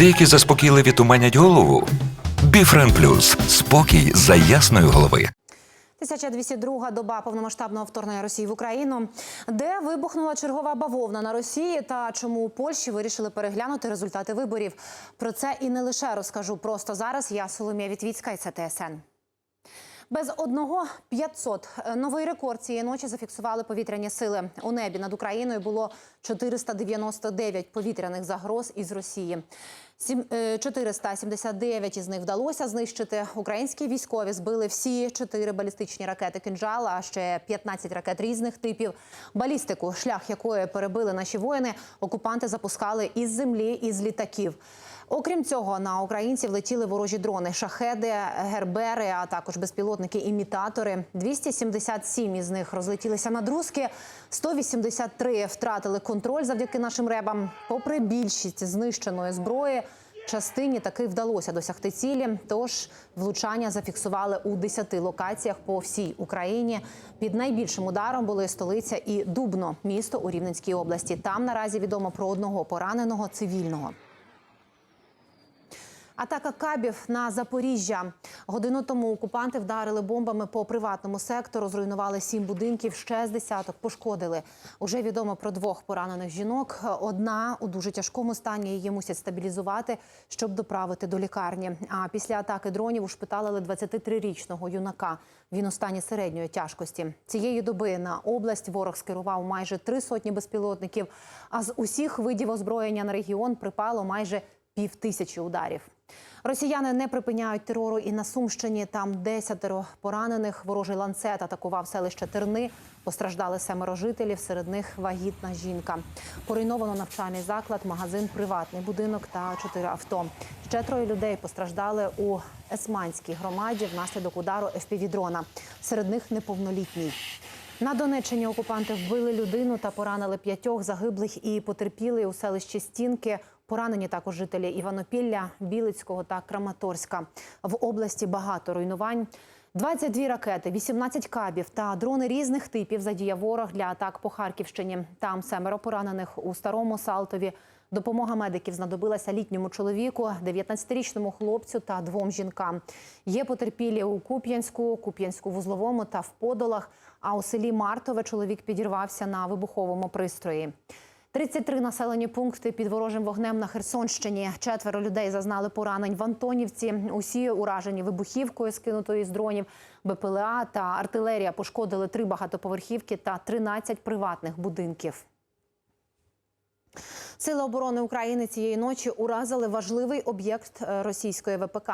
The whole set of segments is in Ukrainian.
Деякі заспокійливі туманять голову. Біфрен Плюс спокій за ясної голови. 1202 доба повномасштабного вторгнення Росії в Україну, де вибухнула чергова бавовна на Росії та чому у Польщі вирішили переглянути результати виборів. Про це і не лише розкажу просто зараз. Я Соломія Вітвіцька і це ТСН. Без одного 500. Новий рекорд цієї ночі зафіксували повітряні сили. У небі над Україною було 499 повітряних загроз із Росії. Сім- е, 479 із них вдалося знищити. Українські військові збили всі чотири балістичні ракети «Кинджал», а ще 15 ракет різних типів. Балістику, шлях якої перебили наші воїни, окупанти запускали із землі, із літаків. Окрім цього, на українців летіли ворожі дрони, шахеди, гербери, а також безпілотники-імітатори. 277 із них розлетілися на друзки, 183 втратили контроль завдяки нашим ребам. Попри більшість знищеної зброї, частині таки вдалося досягти цілі. Тож влучання зафіксували у 10 локаціях по всій Україні. Під найбільшим ударом були столиця і Дубно, місто у Рівненській області. Там наразі відомо про одного пораненого цивільного. Атака кабів на Запоріжжя. Годину тому окупанти вдарили бомбами по приватному сектору, зруйнували сім будинків, ще з десяток пошкодили. Уже відомо про двох поранених жінок. Одна у дуже тяжкому стані її мусять стабілізувати, щоб доправити до лікарні. А після атаки дронів ушпиталили 23-річного юнака. Він у стані середньої тяжкості. Цієї доби на область ворог скерував майже три сотні безпілотників. А з усіх видів озброєння на регіон припало майже півтисячі ударів. Росіяни не припиняють терору і на Сумщині. Там десятеро поранених. Ворожий ланцет атакував селище Терни. Постраждали семеро жителів. Серед них вагітна жінка. Поруйновано навчальний заклад, магазин, приватний будинок та чотири авто. Ще троє людей постраждали у Есманській громаді внаслідок удару ФПВ-дрона. Серед них неповнолітній. На Донеччині окупанти вбили людину та поранили п'ятьох загиблих і потерпіли у селищі Стінки. Поранені також жителі Іванопілля, Білицького та Краматорська. В області багато руйнувань. 22 ракети, 18 кабів та дрони різних типів задіяв ворог для атак по Харківщині. Там семеро поранених у старому Салтові. Допомога медиків знадобилася літньому чоловіку, 19-річному хлопцю та двом жінкам. Є потерпілі у Куп'янську, Куп'янську вузловому та в Подолах. А у селі Мартове чоловік підірвався на вибуховому пристрої. 33 населені пункти під ворожим вогнем на Херсонщині. Четверо людей зазнали поранень в Антонівці. Усі уражені вибухівкою, скинутою з дронів. БПЛА та артилерія пошкодили три багатоповерхівки та 13 приватних будинків. Сили оборони України цієї ночі уразили важливий об'єкт е, російської ВПК.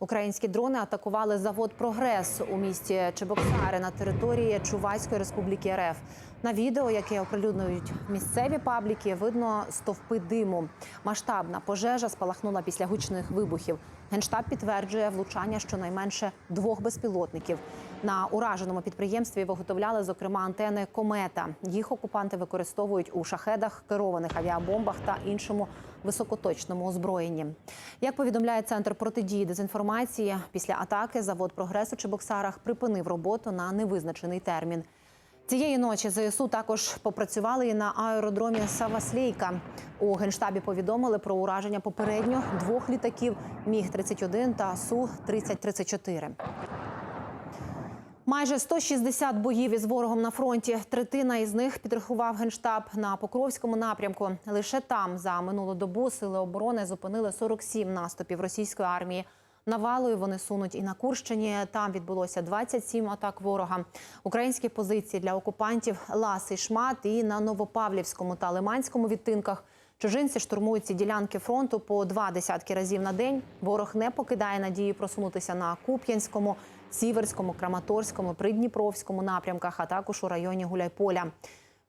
Українські дрони атакували завод Прогрес у місті Чебоксари на території Чувайської республіки РФ. На відео, яке оприлюднюють місцеві пабліки, видно стовпи диму. Масштабна пожежа спалахнула після гучних вибухів. Генштаб підтверджує влучання щонайменше двох безпілотників. На ураженому підприємстві виготовляли, зокрема, антени комета. Їх окупанти використовують у шахедах, керованих авіабомбах та іншому високоточному озброєнні. Як повідомляє центр протидії дезінформації, після атаки завод прогресу Чебоксарах припинив роботу на невизначений термін. Цієї ночі ЗСУ також попрацювали і на аеродромі Саваслейка. У генштабі повідомили про ураження попередньо двох літаків Міг 31 та Су 3034 Майже 160 боїв із ворогом на фронті. Третина із них підрахував генштаб на Покровському напрямку. Лише там за минулу добу сили оборони зупинили 47 наступів російської армії. Навалою вони сунуть і на Курщині. Там відбулося 27 атак ворога. Українські позиції для окупантів Лас і Шмат і на Новопавлівському та Лиманському відтинках. Чужинці штурмують ці ділянки фронту по два десятки разів на день. Ворог не покидає надії просунутися на Куп'янському, Сіверському, Краматорському, Придніпровському напрямках, а також у районі Гуляйполя.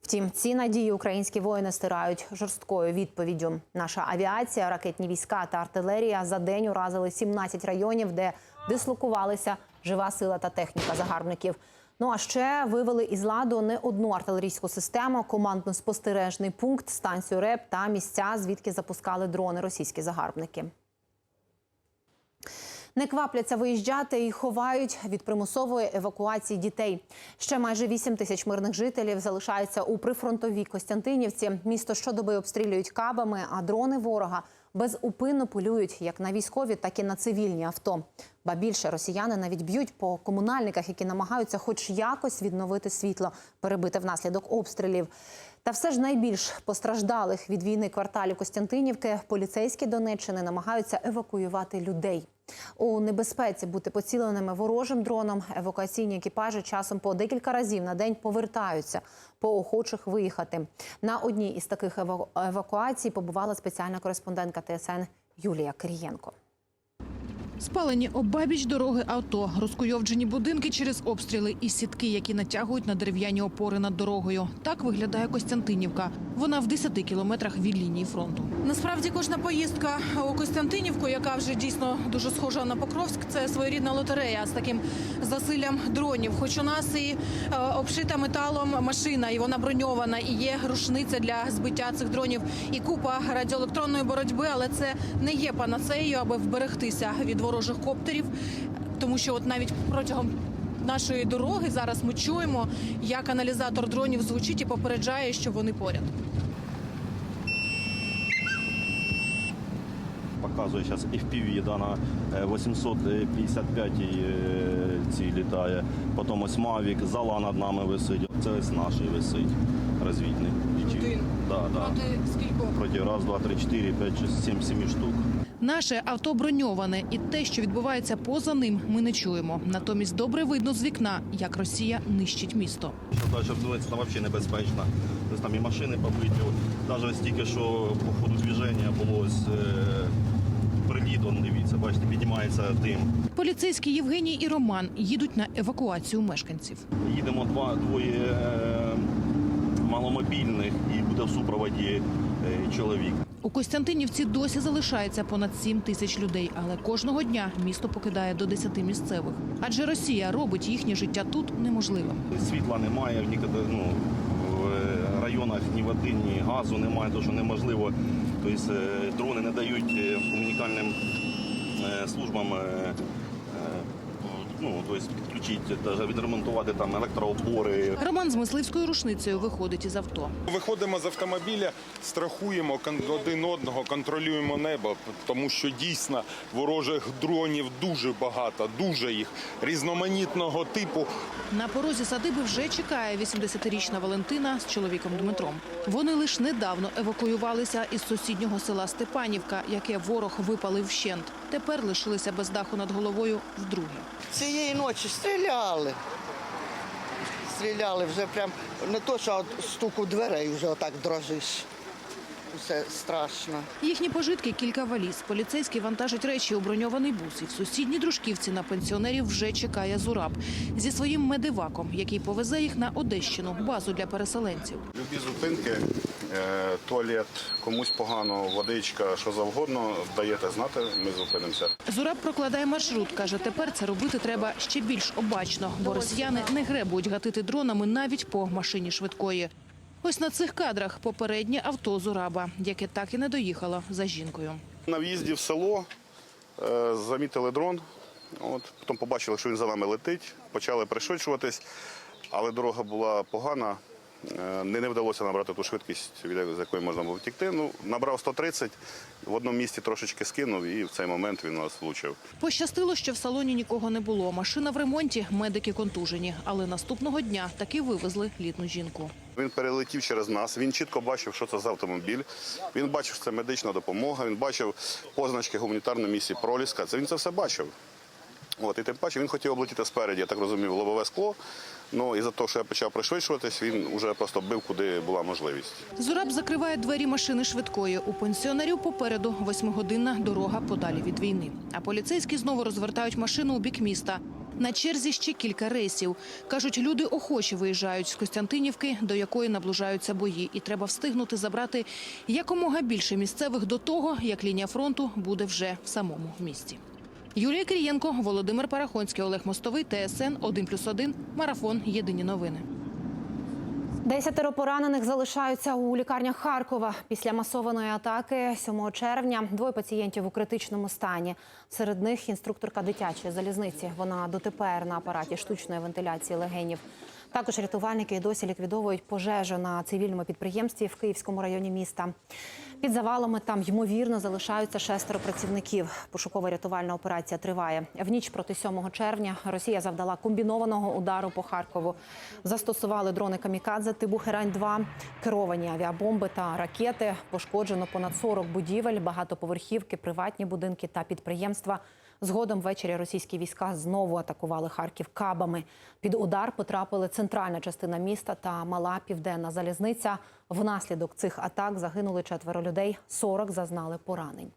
Втім, ці надії українські воїни стирають жорсткою відповіддю. Наша авіація, ракетні війська та артилерія за день уразили 17 районів, де дислокувалися жива сила та техніка загарбників. Ну а ще вивели із ладу не одну артилерійську систему, командно-спостережний пункт, станцію РЕП та місця, звідки запускали дрони російські загарбники. Не квапляться виїжджати і ховають від примусової евакуації дітей. Ще майже 8 тисяч мирних жителів залишаються у прифронтовій Костянтинівці. Місто щодоби обстрілюють кабами, а дрони ворога безупинно полюють як на військові, так і на цивільні авто. Ба більше росіяни навіть б'ють по комунальниках, які намагаються хоч якось відновити світло, перебите внаслідок обстрілів. Та все ж найбільш постраждалих від війни кварталів Костянтинівки поліцейські Донеччини намагаються евакуювати людей. У небезпеці бути поціленими ворожим дроном евакуаційні екіпажі часом по декілька разів на день повертаються по охочих виїхати. На одній із таких ева- евакуацій побувала спеціальна кореспондентка ТСН Юлія Кирієнко. Спалені обабіч дороги авто, розкуйовджені будинки через обстріли і сітки, які натягують на дерев'яні опори над дорогою. Так виглядає Костянтинівка. Вона в 10 кілометрах від лінії фронту. Насправді кожна поїздка у Костянтинівку, яка вже дійсно дуже схожа на Покровськ, це своєрідна лотерея з таким засиллям дронів. Хоч у нас і е, обшита металом машина, і вона броньована, і є рушниця для збиття цих дронів, і купа радіоелектронної боротьби, але це не є панацеєю, аби вберегтися від ворожих коптерів, тому що от навіть протягом нашої дороги зараз ми чуємо, як аналізатор дронів звучить і попереджає, що вони поряд. Показує зараз FPV, да, на е, 855 е, ці літає. Потім ось Mavic, зала над нами висить. Це ось наш висить розвідний. Один? Да, да. скількох? Проти раз, два, три, чотири, п'ять, шість, сім, сімі штук. Наше авто броньоване, і те, що відбувається поза ним, ми не чуємо. Натомість добре видно з вікна, як Росія нищить місто. Що далі відбувається, там взагалі небезпечно. Тобто там і машини побиті. Навіть ось тільки що по ходу движення було ось е, приліт, он, дивіться, бачите, піднімається дим. Поліцейські Євгеній і Роман їдуть на евакуацію мешканців. Їдемо два двоє е, маломобільних і буде в супроводі е, чоловік. У Костянтинівці досі залишається понад 7 тисяч людей, але кожного дня місто покидає до 10 місцевих. Адже Росія робить їхнє життя тут неможливим. Світла немає, ніколи ну, в е, районах ні води, ні газу немає, тому що неможливо. Тобто дрони не дають е, комунікальним службам. Ну, тобто підключити, навіть відремонтувати там електроопори, Роман з мисливською рушницею виходить із авто. Виходимо з автомобіля, страхуємо один одного, контролюємо небо, тому що дійсно ворожих дронів дуже багато, дуже їх різноманітного типу. На порозі садиби вже чекає 80-річна Валентина з чоловіком Дмитром. Вони лише недавно евакуювалися із сусіднього села Степанівка, яке ворог випалив вщент. Тепер лишилися без даху над головою вдруге. Цієї ночі стріляли. Стріляли вже прям не то, що от стук дверей вже отак дрожиш. Все страшно. Їхні пожитки кілька валіз. Поліцейські вантажать речі у броньований бус. І в сусідній дружківці на пенсіонерів вже чекає Зураб зі своїм медиваком, який повезе їх на Одещину, базу для переселенців. Любі зупинки, туалет, комусь погано, водичка, що завгодно, даєте знати, ми зупинимося. Зураб прокладає маршрут. каже, тепер це робити треба ще більш обачно, бо росіяни не гребують гатити дронами навіть по машині швидкої. Ось на цих кадрах попереднє авто Зураба, яке так і не доїхало за жінкою. На в'їзді в село е, замітили дрон, от, потім побачили, що він за нами летить, почали пришвидшуватись, але дорога була погана. Не, не вдалося набрати ту швидкість, від з якої можна було втікти. Ну, набрав 130, в одному місці трошечки скинув і в цей момент він нас влучив. Пощастило, що в салоні нікого не було. Машина в ремонті, медики контужені. Але наступного дня таки вивезли літну жінку. Він перелетів через нас. Він чітко бачив, що це за автомобіль. Він бачив, що це медична допомога. Він бачив позначки гуманітарної місії Проліска. Це він це все бачив. От, і тим паче він хотів облетіти спереді, я так розумів, лобове скло. Ну і за те, що я почав пришвидшуватись, він вже просто бив, куди була можливість. Зураб закриває двері машини швидкої. У пенсіонерів попереду восьмигодинна дорога подалі від війни. А поліцейські знову розвертають машину у бік міста. На черзі ще кілька рейсів. Кажуть, люди охоче виїжджають з Костянтинівки, до якої наближаються бої, і треба встигнути забрати якомога більше місцевих до того, як лінія фронту буде вже в самому місті. Юлія Крієнко, Володимир Парахонський, Олег Мостовий, ТСН 1+,1, Марафон. Єдині новини. Десятеро поранених залишаються у лікарнях Харкова після масованої атаки 7 червня. Двоє пацієнтів у критичному стані. Серед них інструкторка дитячої залізниці. Вона дотепер на апараті штучної вентиляції легенів. Також рятувальники досі ліквідовують пожежу на цивільному підприємстві в Київському районі міста. Під завалами там ймовірно залишаються шестеро працівників. Пошукова рятувальна операція триває. В ніч проти 7 червня Росія завдала комбінованого удару по Харкову. Застосували дрони камікадзе типу Герань-2, керовані авіабомби та ракети. Пошкоджено понад 40 будівель, багатоповерхівки, приватні будинки та підприємства. Згодом ввечері російські війська знову атакували Харків кабами. Під удар потрапили центральна частина міста та мала південна залізниця. Внаслідок цих атак загинули четверо людей, 40 зазнали поранень.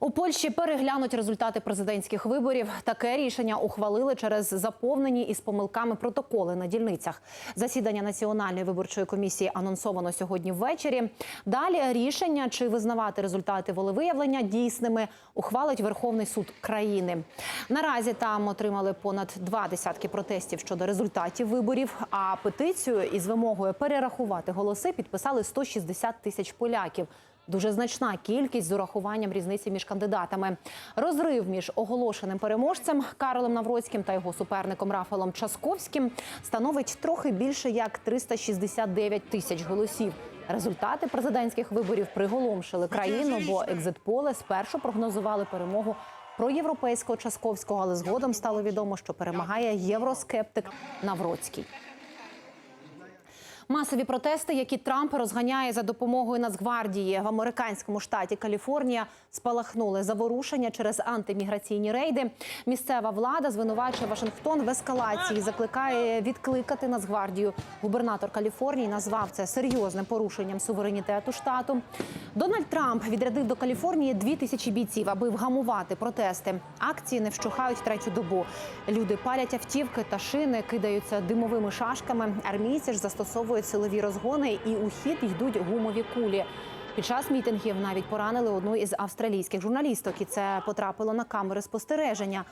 У Польщі переглянуть результати президентських виборів. Таке рішення ухвалили через заповнені із помилками протоколи на дільницях. Засідання національної виборчої комісії анонсовано сьогодні ввечері. Далі рішення чи визнавати результати волевиявлення дійсними ухвалить Верховний суд країни. Наразі там отримали понад два десятки протестів щодо результатів виборів. А петицію із вимогою перерахувати голоси підписали 160 тисяч поляків. Дуже значна кількість з урахуванням різниці між кандидатами. Розрив між оголошеним переможцем Карлом Навроцьким та його суперником Рафалом Часковським становить трохи більше як 369 тисяч голосів. Результати президентських виборів приголомшили країну, бо екзитполи спершу прогнозували перемогу проєвропейського Часковського, але згодом стало відомо, що перемагає євроскептик Навроцький. Масові протести, які Трамп розганяє за допомогою Нацгвардії в американському штаті Каліфорнія, спалахнули заворушення через антиміграційні рейди. Місцева влада звинувачує Вашингтон в ескалації, закликає відкликати Нацгвардію. Губернатор Каліфорнії назвав це серйозним порушенням суверенітету штату. Дональд Трамп відрядив до Каліфорнії дві тисячі бійців, аби вгамувати протести. Акції не вщухають третю добу. Люди палять автівки та шини, кидаються димовими шашками. Армійці ж застосовують силові розгони і у хід йдуть гумові кулі. Під час мітингів навіть поранили одну із австралійських журналісток, і це потрапило на камери спостереження.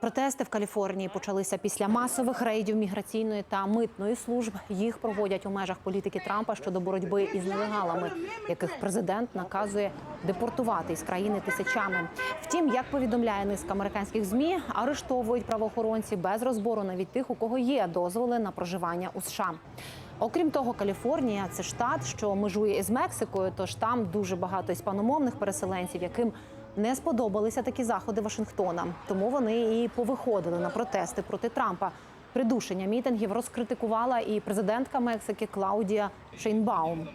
Протести в Каліфорнії почалися після масових рейдів міграційної та митної служб. Їх проводять у межах політики Трампа щодо боротьби із нелегалами, яких президент наказує депортувати із країни тисячами. Втім, як повідомляє низка американських змі, арештовують правоохоронці без розбору навіть тих, у кого є дозволи на проживання у США. Окрім того, Каліфорнія це штат, що межує із Мексикою, тож там дуже багато іспаномовних переселенців, яким не сподобалися такі заходи Вашингтона. Тому вони і повиходили на протести проти Трампа. Придушення мітингів розкритикувала і президентка Мексики Клаудія Шейнбаум.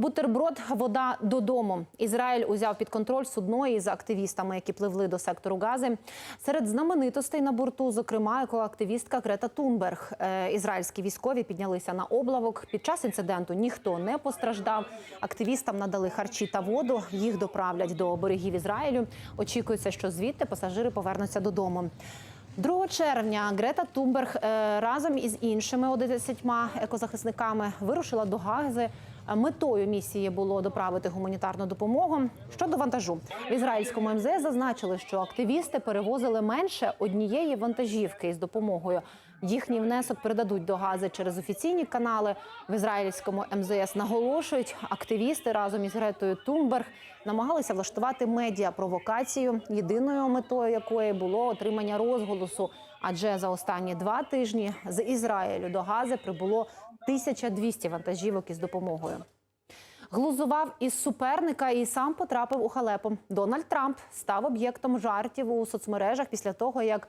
Бутерброд, вода додому. Ізраїль узяв під контроль судно із активістами, які пливли до сектору Гази. Серед знаменитостей на борту, зокрема, екоактивістка Грета Тунберг. Е, Ізраїльські військові піднялися на облавок. Під час інциденту ніхто не постраждав. Активістам надали харчі та воду. Їх доправлять до берегів Ізраїлю. Очікується, що звідти пасажири повернуться додому. 2 червня Грета Тумберг е, разом із іншими 11 екозахисниками вирушила до Гази. Метою місії було доправити гуманітарну допомогу. Щодо вантажу в ізраїльському МЗС зазначили, що активісти перевозили менше однієї вантажівки із допомогою. Їхній внесок передадуть до Гази через офіційні канали. В ізраїльському МЗС наголошують, активісти разом із Гретою Тумберг намагалися влаштувати медіа провокацію, єдиною метою якої було отримання розголосу. Адже за останні два тижні з Ізраїлю до Гази прибуло 1200 вантажівок із допомогою. Глузував із суперника і сам потрапив у халепу. Дональд Трамп став об'єктом жартів у соцмережах після того, як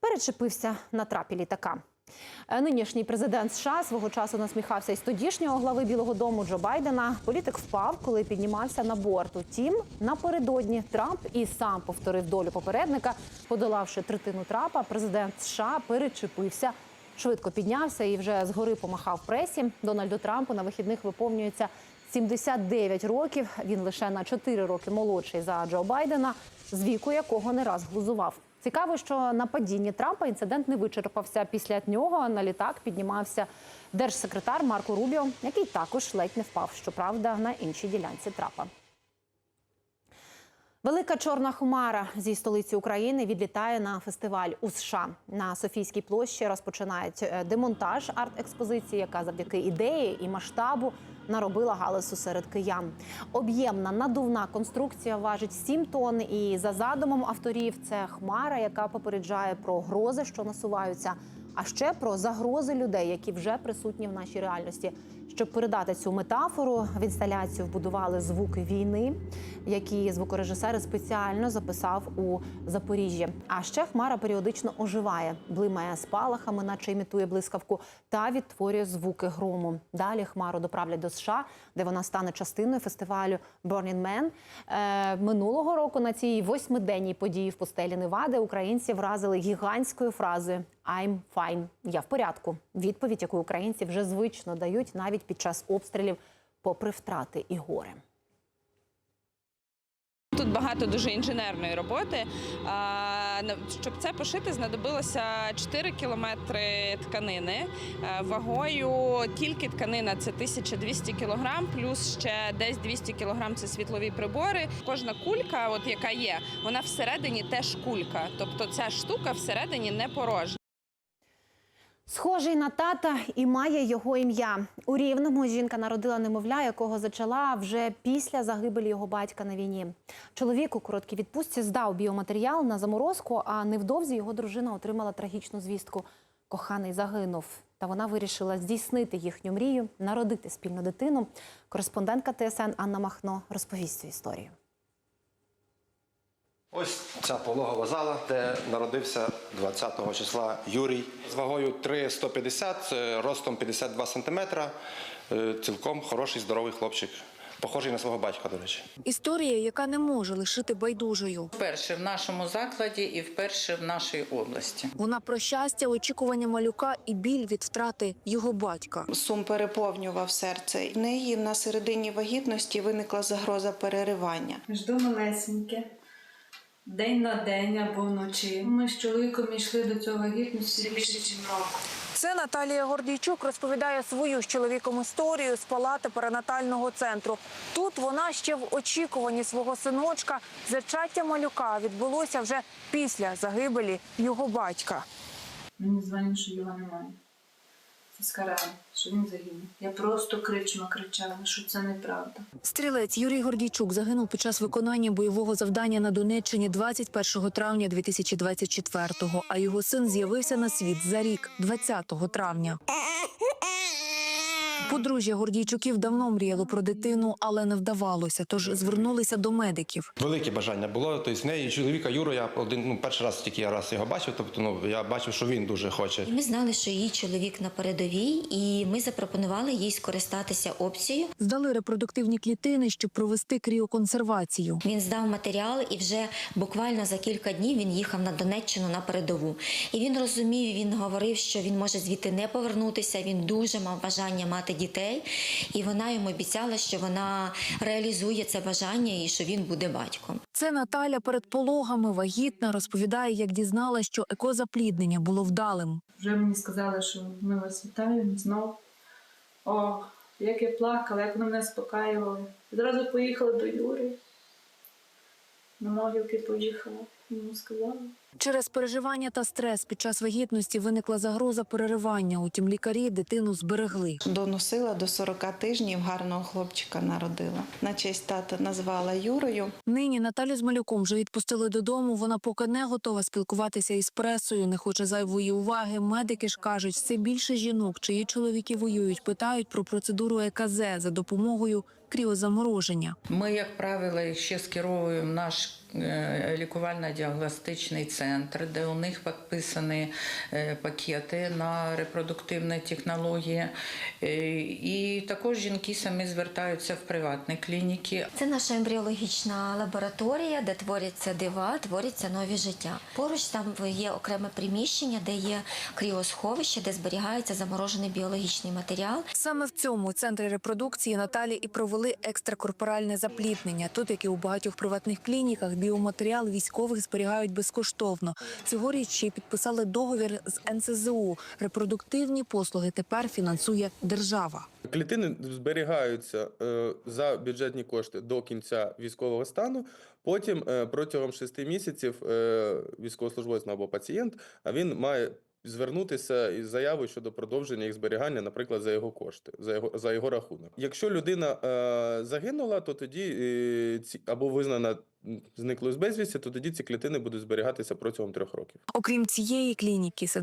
перечепився на трапі літака. Е, Нинішній президент США свого часу насміхався із тодішнього глави Білого Дому Джо Байдена. Політик впав, коли піднімався на борт. Утім, напередодні Трамп і сам повторив долю попередника, подолавши третину трапа. Президент США перечепився. Швидко піднявся і вже згори помахав пресі. Дональду Трампу на вихідних виповнюється 79 років. Він лише на 4 роки молодший за Джо Байдена, з віку якого не раз глузував. Цікаво, що на падінні Трампа інцидент не вичерпався. Після нього на літак піднімався держсекретар Марко Рубіо, який також ледь не впав, щоправда, на іншій ділянці трапа. Велика чорна хмара зі столиці України відлітає на фестиваль у США. На Софійській площі розпочинають е, демонтаж арт-експозиції, яка завдяки ідеї і масштабу наробила галасу серед киян. Об'ємна надувна конструкція важить 7 тонн. І за задумом авторів це хмара, яка попереджає про грози, що насуваються, а ще про загрози людей, які вже присутні в нашій реальності. Щоб передати цю метафору, в інсталяцію вбудували звуки війни, які звукорежисер спеціально записав у Запоріжжі. А ще хмара періодично оживає, блимає спалахами, наче імітує блискавку, та відтворює звуки грому. Далі хмару доправлять до США, де вона стане частиною фестивалю Burning Man. Е, минулого року на цій восьмиденній події в пустелі Невади українці вразили гігантською фразою «I'm fine» – я в порядку. Відповідь, яку українці вже звично дають навіть під час обстрілів, попри втрати і горе. Багато дуже інженерної роботи. Щоб це пошити, знадобилося 4 кілометри тканини. Е, Вагою тільки тканина це 1200 кілограм, плюс ще десь 200 кілограм це світлові прибори. Кожна кулька, от яка є, вона всередині теж кулька. Тобто ця штука всередині не порожня. Схожий на тата і має його ім'я. У Рівному жінка народила немовля, якого зачала вже після загибелі його батька на війні. Чоловік у короткій відпустці здав біоматеріал на заморозку, а невдовзі його дружина отримала трагічну звістку. Коханий загинув. Та вона вирішила здійснити їхню мрію, народити спільну дитину. Кореспондентка ТСН Анна Махно розповість цю історію. Ось ця пологова зала, де народився 20 числа Юрій з вагою 3,150, е, ростом 52 сантиметра. Е, Цілком хороший, здоровий хлопчик. Похожий на свого батька, до речі. Історія, яка не може лишити байдужою. Вперше в нашому закладі і вперше в нашій області. Вона про щастя, очікування малюка і біль від втрати його батька. Сум переповнював серце. В неї на середині вагітності виникла загроза переривання. Жду малесеньке. День на день або вночі. Ми з чоловіком йшли до цього вагітності більше, ніж року. Це Наталія Гордійчук розповідає свою з чоловіком історію з палати перинатального центру. Тут вона ще в очікуванні свого синочка. Зачаття малюка відбулося вже після загибелі його батька. Мені дзвонять, що його немає. Скарали, що він загинув. Я просто кричма кричала, що це неправда. Стрілець Юрій Гордійчук загинув під час виконання бойового завдання на Донеччині 21 травня 2024-го, а його син з'явився на світ за рік, 20 травня. Подружжя Гордійчуків давно мріяло про дитину, але не вдавалося, тож звернулися до медиків. Велике бажання було. Тобто в неї чоловіка Юру, я один ну, перший раз тільки я раз його бачив. Тобто, ну я бачив, що він дуже хоче. Ми знали, що її чоловік на передовій, і ми запропонували їй скористатися опцією. Здали репродуктивні клітини, щоб провести кріоконсервацію. Він здав матеріал, і вже буквально за кілька днів він їхав на Донеччину на передову. І він розумів, він говорив, що він може звідти не повернутися. Він дуже мав бажання мати дітей, і вона йому обіцяла, що вона реалізує це бажання і що він буде батьком. Це Наталя перед пологами вагітна розповідає, як дізналась, що екозапліднення було вдалим. Вже мені сказали, що ми вас вітаємо знов. О, як я плакала, як вони мене спокаювали. Зразу поїхали до Юри. На могилки поїхала. Йому сказала. Через переживання та стрес під час вагітності виникла загроза переривання. Утім, лікарі дитину зберегли. Доносила до 40 тижнів, гарного хлопчика народила. На честь тата назвала Юрою. Нині Наталю з малюком вже відпустили додому. Вона поки не готова спілкуватися із пресою, не хоче зайвої уваги. Медики ж кажуть, все більше жінок, чиї чоловіки воюють, питають про процедуру ЕКЗ за допомогою кріозамороження. Ми, як правило, ще скеровуємо наш е, лікувально-діагностичний центр, де у них підписані е, пакети на репродуктивні технології. Е, І також жінки самі звертаються в приватні клініки. Це наша ембріологічна лабораторія, де творяться дива, творяться нові життя. Поруч там є окреме приміщення, де є кріосховище, де зберігається заморожений біологічний матеріал. Саме в цьому центрі репродукції Наталі і провели екстракорпоральне запліднення. Тут, як і у багатьох приватних клініках, біоматеріал військових зберігають безкоштовно. Безкоштовно. Цьогоріч ще й підписали договір з НСЗУ. Репродуктивні послуги тепер фінансує держава. Клітини зберігаються е, за бюджетні кошти до кінця військового стану. Потім е, протягом шести місяців е, військовослужбовець або пацієнт, а він має звернутися із заявою щодо продовження їх зберігання, наприклад, за його кошти, за його за його рахунок. Якщо людина е, загинула, то тоді е, ці або визнана м, зниклою з безвісті, то тоді ці клітини будуть зберігатися протягом трьох років. Окрім цієї клініки, з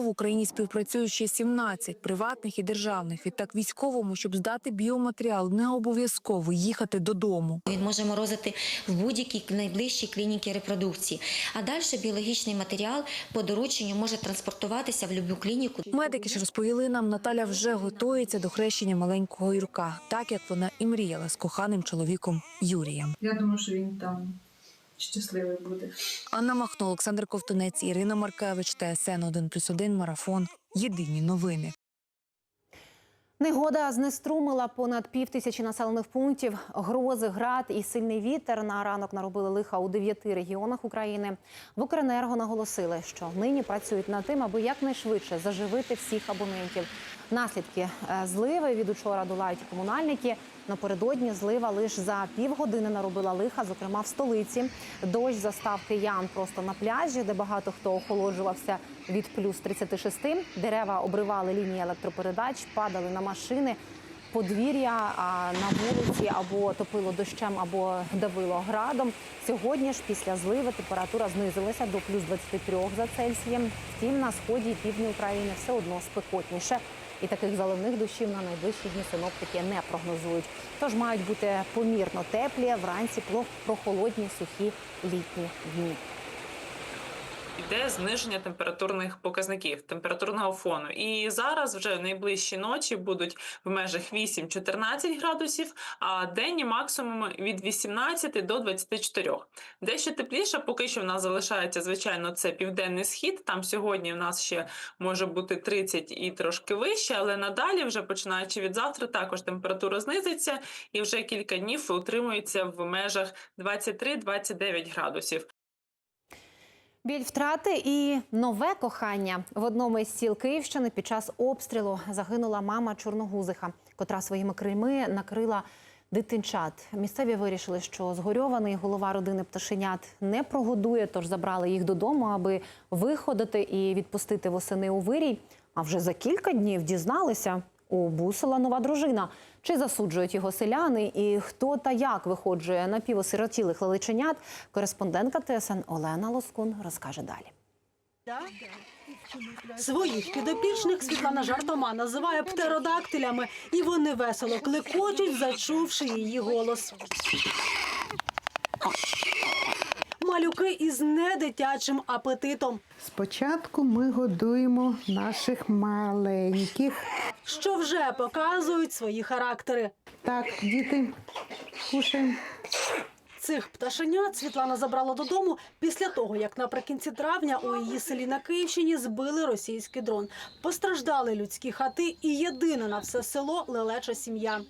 в Україні співпрацюють ще 17 приватних і державних. Відтак військовому, щоб здати біоматеріал, не обов'язково їхати додому. Він може морозити в будь-якій найближчій клініці репродукції. А далі біологічний матеріал по дорученню може транспортуватися в будь-яку клініку. Медики ж розповіли нам, Наталя вже готується до хрещення маленького Юрка, так як вона і мріяла з коханим чоловіком Юрієм. Я думаю, що він там щасливий буде. Анна Махно, Олександр Ковтунець, Ірина Маркевич, ТСН 1+,1, Марафон. Єдині новини. Негода знеструмила понад пів тисячі населених пунктів. Грози, град і сильний вітер на ранок наробили лиха у дев'яти регіонах України. В Укренерго наголосили, що нині працюють над тим, аби якнайшвидше заживити всіх абонентів. Наслідки е, зливи від учора долають комунальники. Напередодні злива лише за півгодини наробила лиха, зокрема в столиці. Дощ застав киян просто на пляжі, де багато хто охолоджувався від плюс 36. Дерева обривали лінії електропередач, падали на машини. Подвір'я на вулиці або топило дощем, або давило градом. Сьогодні ж після зливи температура знизилася до плюс 23 за Цельсієм. Втім, на сході і півдні України все одно спекотніше. І таких заливних дощів на найближчі дні синоптики не прогнозують. Тож мають бути помірно теплі, вранці про прохолодні, сухі літні дні. Йде зниження температурних показників температурного фону. І зараз вже в найближчі ночі будуть в межах 8-14 градусів, а денні максимуми від 18 до 24. Дещо тепліше, поки що в нас залишається, звичайно, це південний схід. Там сьогодні в нас ще може бути 30 і трошки вище, але надалі, вже починаючи від завтра, також температура знизиться і вже кілька днів утримується в межах 23-29 градусів. Біль втрати і нове кохання в одному із сіл Київщини під час обстрілу загинула мама чорногузиха, котра своїми крильми накрила дитинчат. Місцеві вирішили, що згорьований голова родини пташенят не прогодує, тож забрали їх додому, аби виходити і відпустити восени у вирій. А вже за кілька днів дізналися у бусила нова дружина. Чи засуджують його селяни, і хто та як виходжує напівосиротілих лелеченят? Кореспондентка ТСН Олена Лоскун розкаже далі. Своїх підопічних Світлана жартома називає птеродактилями, і вони весело клекочуть, зачувши її голос. Малюки із недитячим апетитом. Спочатку ми годуємо наших маленьких. що вже показують свої характери. Так, діти, кушаємо. Цих пташенят Світлана забрала додому після того, як наприкінці травня у її селі на Київщині збили російський дрон. Постраждали людські хати, і єдина на все село лелеча сім'я.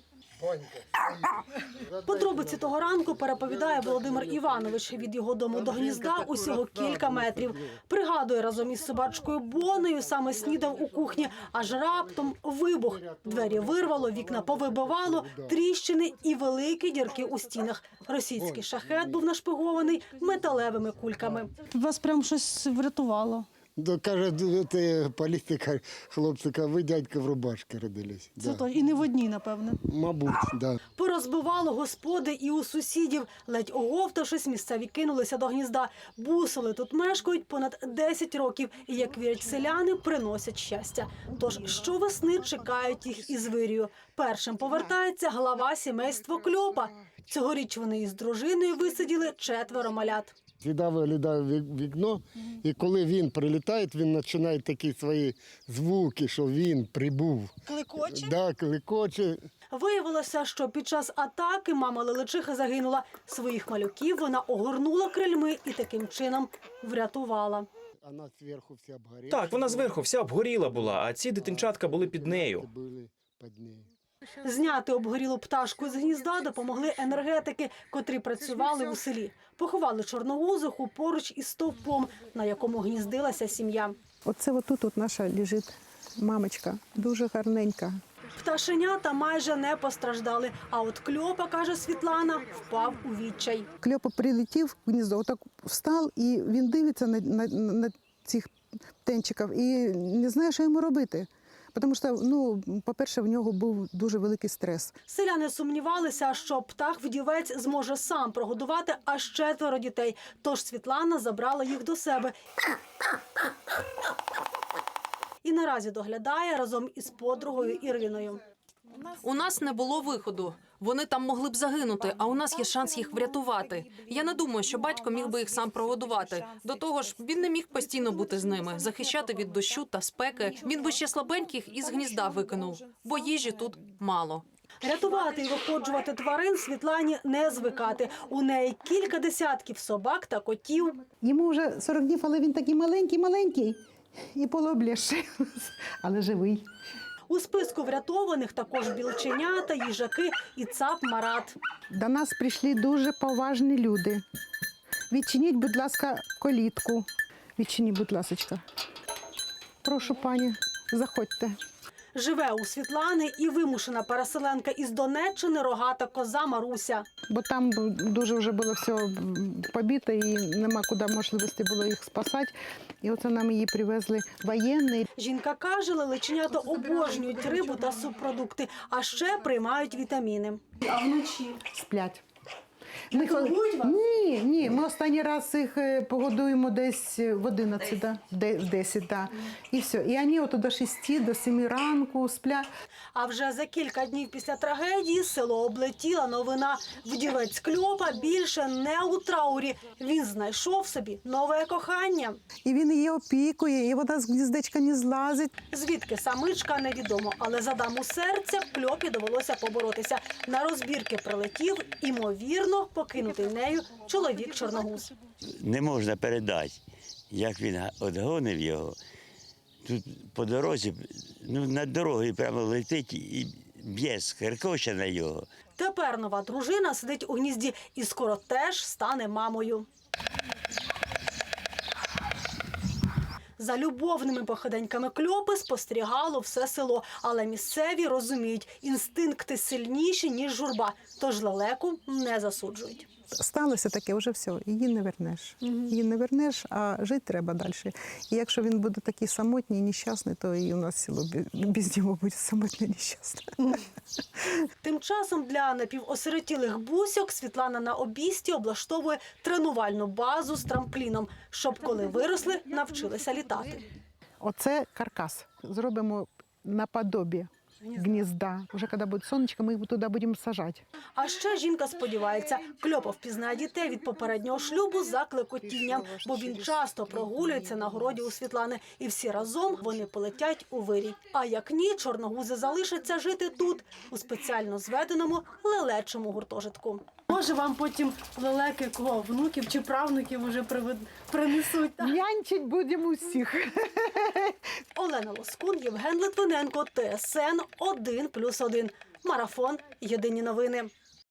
Подробиці того ранку переповідає Володимир Іванович. Від його дому до гнізда усього кілька метрів. Пригадує разом із собачкою Бонею саме снідав у кухні, аж раптом вибух. Двері вирвало, вікна повибивало, тріщини і великі дірки у стінах. Російський шахет був нашпигований металевими кульками. Вас прям щось врятувало. Да, каже, ти політика, хлопці, каже, ви дядька в рубашці родились. Це Да. то і не в одній, напевне. Мабуть, да. Порозбивало господи і у сусідів. Ледь оговтавшись, місцеві кинулися до гнізда. Бусили тут мешкають понад 10 років і, як вірять селяни, приносять щастя. Тож щовесни чекають їх із вирію. Першим повертається глава сімейства Кльопа. Цьогоріч вони із дружиною висиділи четверо малят. Сюди виглядає вік- вікно, і коли він прилітає, він починає такі свої звуки, що він прибув. Клекоче? Да, кликоче. Виявилося, що під час атаки мама Лелечиха загинула. Своїх малюків вона огорнула крильми і таким чином врятувала. Вона зверху вся обгоріла. Так, вона зверху вся обгоріла була, а ці дитинчатка були під нею. Були під нею. Зняти обгорілу пташку з гнізда допомогли енергетики, котрі працювали у селі. Поховали чорногузиху поруч із стовпом, на якому гніздилася сім'я. Оце отут от наша лежить мамочка, дуже гарненька. Пташенята майже не постраждали. А от кльопа, каже Світлана, впав у відчай. Кльопа прилетів в гніздо, отак встав, і він дивиться на, на, на цих птенчиків і не знає, що йому робити. Тому що, ну, по-перше, в нього був дуже великий стрес. Селяни сумнівалися, що птах вдівець зможе сам прогодувати аж четверо дітей. Тож Світлана забрала їх до себе. І наразі доглядає разом із подругою Іриною. У нас не було виходу. Вони там могли б загинути, а у нас є шанс їх врятувати. Я не думаю, що батько міг би їх сам прогодувати. До того ж, він не міг постійно бути з ними, захищати від дощу та спеки. Він би ще слабеньких із гнізда викинув, бо їжі тут мало. Рятувати і виходжувати тварин Світлані не звикати. У неї кілька десятків собак та котів. Йому вже 40 днів, але він такий маленький-маленький і полубліший, але живий. У списку врятованих також білченята, їжаки і цап Марат. До нас прийшли дуже поважні люди. Відчиніть, будь ласка, колітку. Відчиніть, будь ласка. Прошу, пані, заходьте. Живе у Світлани і вимушена переселенка із Донеччини рогата коза Маруся. Бо там дуже вже було все побито і нема куди можливості було їх спасати. І оце нам її привезли воєнні. Жінка каже, лелеченята обожнюють рибу та субпродукти, а ще приймають вітаміни. А вночі Сплять. Не годують вас? Ні, ні. Ми останній раз їх е, погодуємо десь в 11, да? де- в 10, да. і все. І вони от до 6, до 7 ранку сплять. А вже за кілька днів після трагедії село облетіла новина. Вдівець Кльопа більше не у траурі. Він знайшов собі нове кохання. І він її опікує, і вона з гніздечка не злазить. Звідки самичка невідомо, але за даму серця кльопі довелося поборотися. На розбірки прилетів, імовірно, покинутий нею чоловік чорногуз. не можна передати, як він одгонив його. Тут по дорозі, ну, над дорогою прямо летить і б'є скеркоче на його. Тепер нова дружина сидить у гнізді і скоро теж стане мамою. За любовними походеньками кльопи спостерігало все село, але місцеві розуміють, інстинкти сильніші, ніж журба, тож лелеку не засуджують. Сталося таке, вже все, її не вернеш. Її не вернеш, а жити треба далі. І якщо він буде такий самотній нещасний, то і у нас село бі- без нього буде самотне нещасне. Тим часом для напівосиротілих бусьок Світлана на обісті облаштовує тренувальну базу з трампліном, щоб коли виросли, навчилися літати. Оце каркас. Зробимо наподобі гнізда. Вже коли буде сонечко, ми туди будемо сажати. А ще жінка сподівається, Кльопов впізнає дітей від попереднього шлюбу за клекотінням, бо він часто прогулюється на городі у Світлани, і всі разом вони полетять у вирій. А як ні, чорногузи залишаться жити тут, у спеціально зведеному лелечому гуртожитку. Може, вам потім лелеки кого внуків чи правнуків уже принесуть. Нянчить будемо усіх. Олена Лоскун, Євген Литвиненко, ТСН 1+,1. Марафон. Єдині новини.